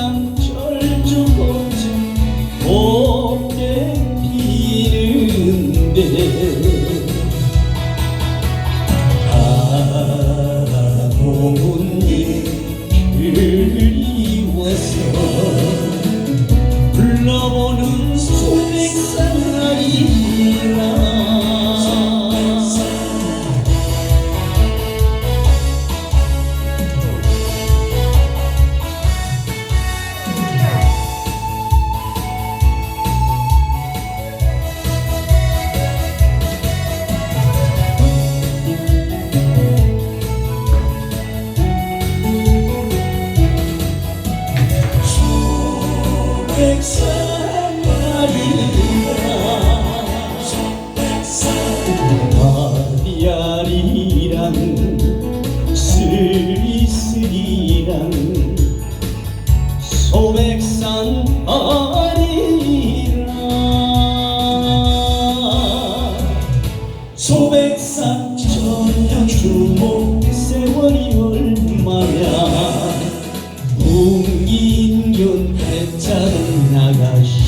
금강산 소 이랑 소백산 아리랑 소백산 전야 주목 세월이 얼마야. 웅인견 해자는 나가시.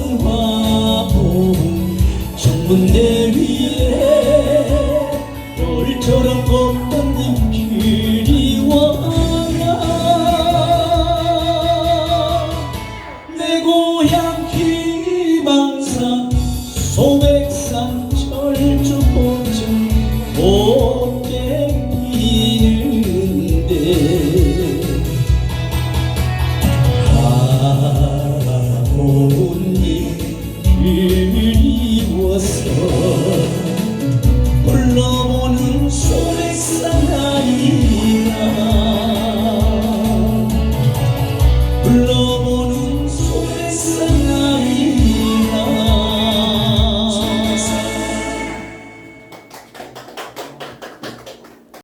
연화봉. 정문 대위 Carlos.